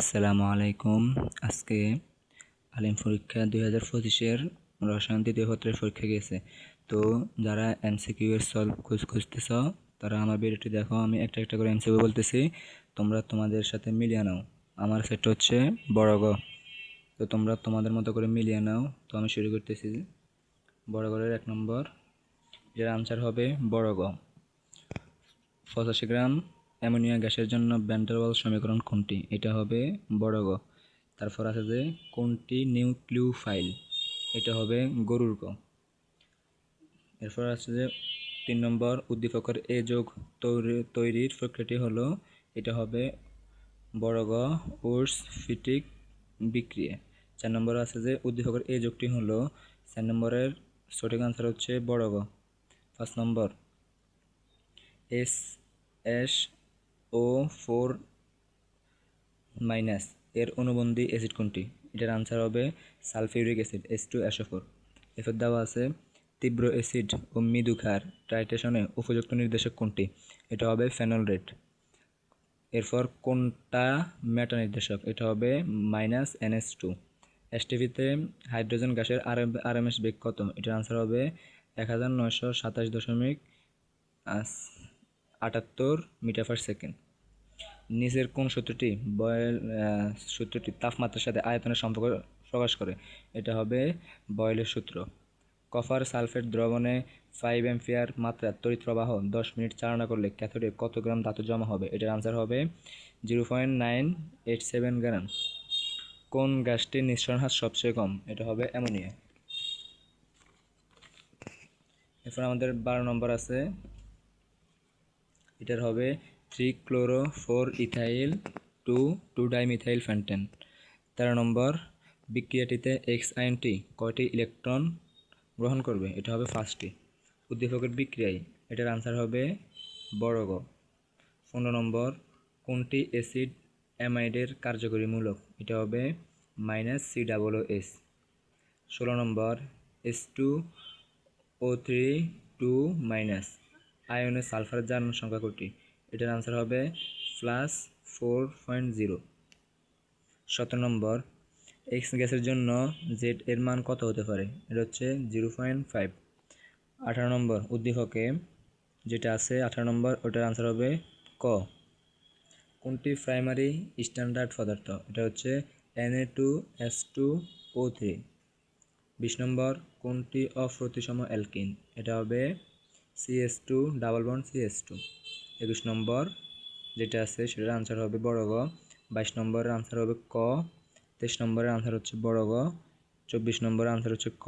আসসালামু আলাইকুম। আজকে আলিম পরীক্ষা দুই হাজার পঁচিশের রসায়ন দ্বিতীয় পত্রের পরীক্ষা গেছে তো যারা এমসিকিউ এর সলভ খুঁজ খুঁজতেছ, তারা আমার ভিডিওটি দেখো, আমি একটা একটা করে এমসিকিউ বলতেছি। তোমরা তোমাদের সাথে মিলিয়ে নাও। আমার সেটটা হচ্ছে বড় গ তো তোমরা তোমাদের মতো করে মিলিয়ে নাও। তো আমি শুরু করতেছি। বড় গড়ের এক নম্বর, এর আনসার হবে বড় গ পঁচাশি গ্রাম অ্যামোনিয়া গ্যাসের জন্য ভ্যান্ডারওয়াল সমীকরণ কোনটি? এটা হবে বড় গ। তারপর আছে যে কোনটি নিউক্লিওফাইল? এটা হবে গরুর গ। এরপর আছে যে তিন নম্বর উদ্দীপকের এ যোগ তৈরি, তৈরির প্রক্রিয়াটি হলো, এটা হবে বড় গ ওর্স ফিটিক বিক্রিয়া। চার নম্বর আছে যে উদ্দীপকের এ যোগটি হলো, চার নম্বরের সঠিক আনসার হচ্ছে বড় গ। পাঁচ নম্বর, S S O four minus এর অনুবন্ধী অ্যাসিড কোনটি? এটার আনসার হবে sulphuric acid S two S O four এরপর দেওয়া আছে, তীব্র অ্যাসিড ও মৃদু ক্ষার টাইটেশনে উপযুক্ত নির্দেশক কোনটি? এটা হবে ফেনল রেট। এরপর কোনটা মেটা নির্দেশক? এটা হবে মাইনাস এনএস টু এসটিভিতে হাইড্রোজেন গ্যাসের আর আর এম এস বেগ কত? এটার আনসার হবে এক হাজার নয়শো সাতাশ দশমিক আটাত্তর মিটার পার সেকেন্ড। নিচের কোন সূত্রটি বয়েল সূত্রটি তাপমাত্রার সাথে আয়তনের সম্পর্ক প্রকাশ করে, এটা হবে বয়েলের সূত্র। কফার সালফেট দ্রবণে ফাইভ এম্পিয়ার মাত্রা তড়িৎ প্রবাহ দশ মিনিট চালনা করলে ক্যাথোডে কত গ্রাম ধাতু জমা হবে? এটার আনসার হবে zero point nine eight seven gram. কোন গ্যাসটির নিঃসরণ হার সবচেয়ে কম? এটা হবে অ্যামোনিয়া। এরপর আমাদের বারো নম্বর আছে। এটার হবে three chloro four ethyl two two dimethyl pentane তেরো নম্বর, বিক্রিয়াটিতে এক্স আইনটি কয়টি ইলেকট্রন গ্রহণ করবে? এটা হবে ফার্স্টটি। উদ্দীপকের বিক্রিয়ায়। এটার আনসার হবে বড় পনেরো নম্বর, কোনটি অ্যাসিড অ্যামাইডের কার্যকরী মূলক? এটা হবে মাইনাস সি ডাবল এস ষোলো নম্বর S two O three two minus আয়নের সালফারের জারণ সংখ্যা কোটি এটার আনসার হবে প্লাস ফোর পয়েন্ট জিরো সতেরো নম্বর এক্স গ্যাসের জন্য জেড এর মান কত হতে পারে? এটা হচ্ছে জিরো পয়েন্ট ফাইভ আঠারো নম্বর, উদ্দীপকে যেটা আছে আঠারো নম্বর, ওটার আনসার হবে ক। কোনটি প্রাইমারি স্ট্যান্ডার্ড পদার্থ? এটা হচ্ছে N A two S two O three বিশ নম্বর, কোনটি অপ্রতিসম অ্যালকিন? এটা হবে C S two double bond C S two একুশ নম্বর যেটা আছে সেটার আনসার হবে বড় গ। বাইশ নম্বরের আনসার হবে ক। তেইশ নম্বরের আনসার হচ্ছে বড় গ। চব্বিশ নম্বরের আনসার হচ্ছে ক।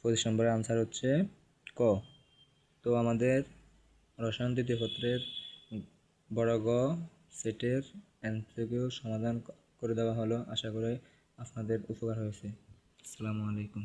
পঁচিশ নম্বরের আনসার হচ্ছে ক। তো আমাদের রসায়ন দ্বিতীয় পত্রের বড় গ সেটের এমসিকিউ সমাধান করে দেওয়া হলো। আশা করি আপনাদের উপকার হয়েছে। আসসালামু আলাইকুম।